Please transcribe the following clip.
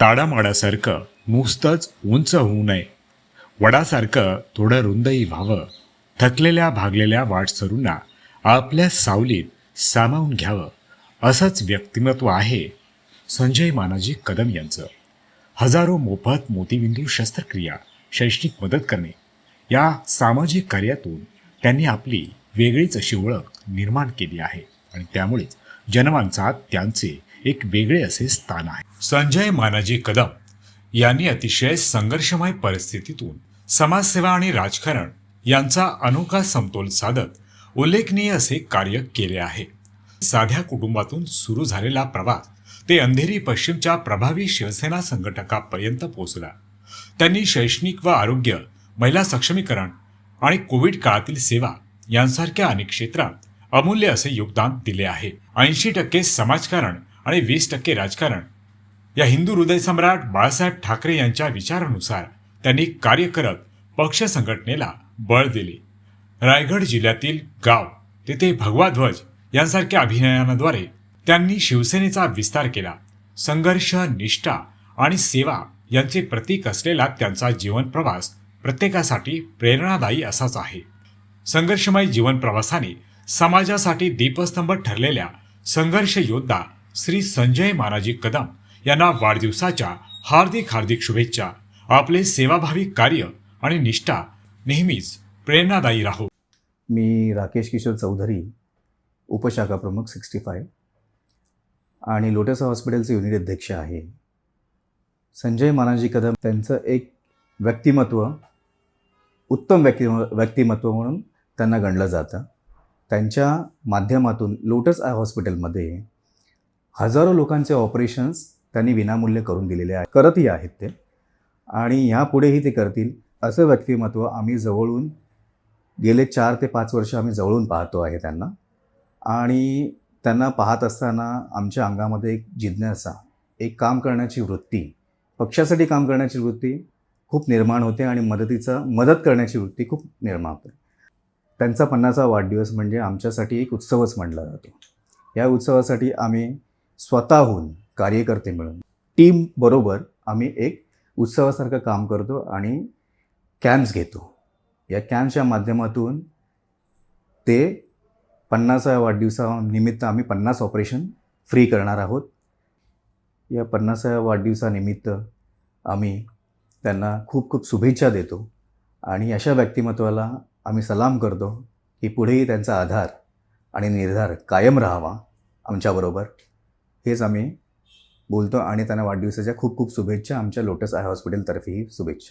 ताडामाडासारखं नुसतंच उंच होऊ नये. वडासारखं थोडं रुंदही व्हावं. थकलेल्या भागलेल्या वाटसरूंना आपल्या सावलीत सामावून घ्यावं. असंच व्यक्तिमत्व आहे संजय मानाजी कदम यांचं. हजारो मोफत मोतीबिंदू शस्त्रक्रिया शैक्षणिक मदत करणे. या सामाजिक कार्यातून त्यांनी आपली वेगळीच अशी ओळख निर्माण केली आहे आणि त्यामुळेच जनमानसात त्यांचे एक वेगळे असे स्थान आहे. संजय मानाजी कदम यांनी अतिशय संघर्षमय परिस्थितीतून समाजसेवा आणि राजकारण यांचा अनोखा समतोल साधत उल्लेखनीय असे कार्य केले आहे. साध्या कुटुंबातून सुरू झालेला प्रवास ते अंधेरी पश्चिमच्या प्रभावी शिवसेना संघटकापर्यंत पोहोचला. त्यांनी शैक्षणिक व आरोग्य महिला सक्षमीकरण आणि कोविड काळातील सेवा यांसारख्या अनेक क्षेत्रात अमूल्य असे योगदान दिले आहे. ऐंशी टक्के समाजकारण आणि वीस टक्के राजकारण. या हिंदू हृदय सम्राट बाळासाहेब ठाकरे यांच्या विचारानुसार त्यांनी कार्य करत पक्ष संघटनेला बळ दिले. रायगड जिल्ह्यातील गाव तेथे भगवा ध्वज यांसारख्या अभिनयानाद्वारे त्यांनी शिवसेनेचा विस्तार केला. संघर्ष निष्ठा आणि सेवा यांचे प्रतीक असलेला त्यांचा जीवन प्रवास प्रत्येकासाठी प्रेरणादायी असाच आहे. संघर्षमय जीवन प्रवासाने समाजासाठी दीपस्तंभ ठरलेल्या संघर्ष योद्धा श्री संजय महाराजी कदम यांना वाढदिवसाच्या हार्दिक हार्दिक शुभेच्छा. आपले सेवाभावी कार्य आणि निष्ठा नेहमीच प्रेरणादायी राहो. मी राकेश किशोर चौधरी उपशाखा प्रमुख सिक्स्टी फाय आणि लोटस हॉस्पिटलचे युनिट अध्यक्ष आहे. संजय मानाजी कदम त्यांचं एक व्यक्तिमत्व उत्तम व्यक्ति व्यक्तिमत्व म्हणून त्यांना गणलं जातं. त्यांच्या माध्यमातून लोटस आय हॉस्पिटलमध्ये हजारो लोकांचे ऑपरेशन्स त्यांनी विनामूल्य करून दिलेले आहे करतही आहेत ते. आणि यापुढेही ते करतील असं व्यक्तिमत्व आम्ही जवळून गेले चार ते पाच वर्ष आम्ही जवळून पाहतो आहे त्यांना. आणि त्यांना पाहत असताना आमच्या अंगामध्ये एक जिज्ञासा एक काम करण्याची वृत्ती पक्षासाठी काम करण्याची वृत्ती खूप निर्माण होते आणि मदतीचा मदत करण्याची वृत्ती खूप निर्माण होते. त्यांचा पन्नासा वाढदिवस म्हणजे आमच्यासाठी एक उत्सवच म्हटला जातो. या उत्सवासाठी आम्ही स्वतःहून कार्यकर्ते मिळून टीम बरोबर आम्ही एक उत्सवासारखं काम करतो आणि कॅम्प्स घेतो. या कॅम्प्सच्या माध्यमातून ते पन्नासाव्या वाढदिवसानिमित्त आम्ही पन्नास ऑपरेशन फ्री करणार आहोत. या पन्नासाव्या वाढदिवसानिमित्त आम्ही त्यांना खूप खूप शुभेच्छा देतो आणि अशा व्यक्तिमत्वाला आम्ही सलाम करतो की पुढेही त्यांचा आधार आणि निर्धार कायम राहावा आमच्याबरोबर हेच आम्ही बोलतो आणि त्यांना वाढदिवसाच्या खूप खूप शुभेच्छा. आमच्या लोटस आय हॉस्पिटलतर्फेही शुभेच्छा.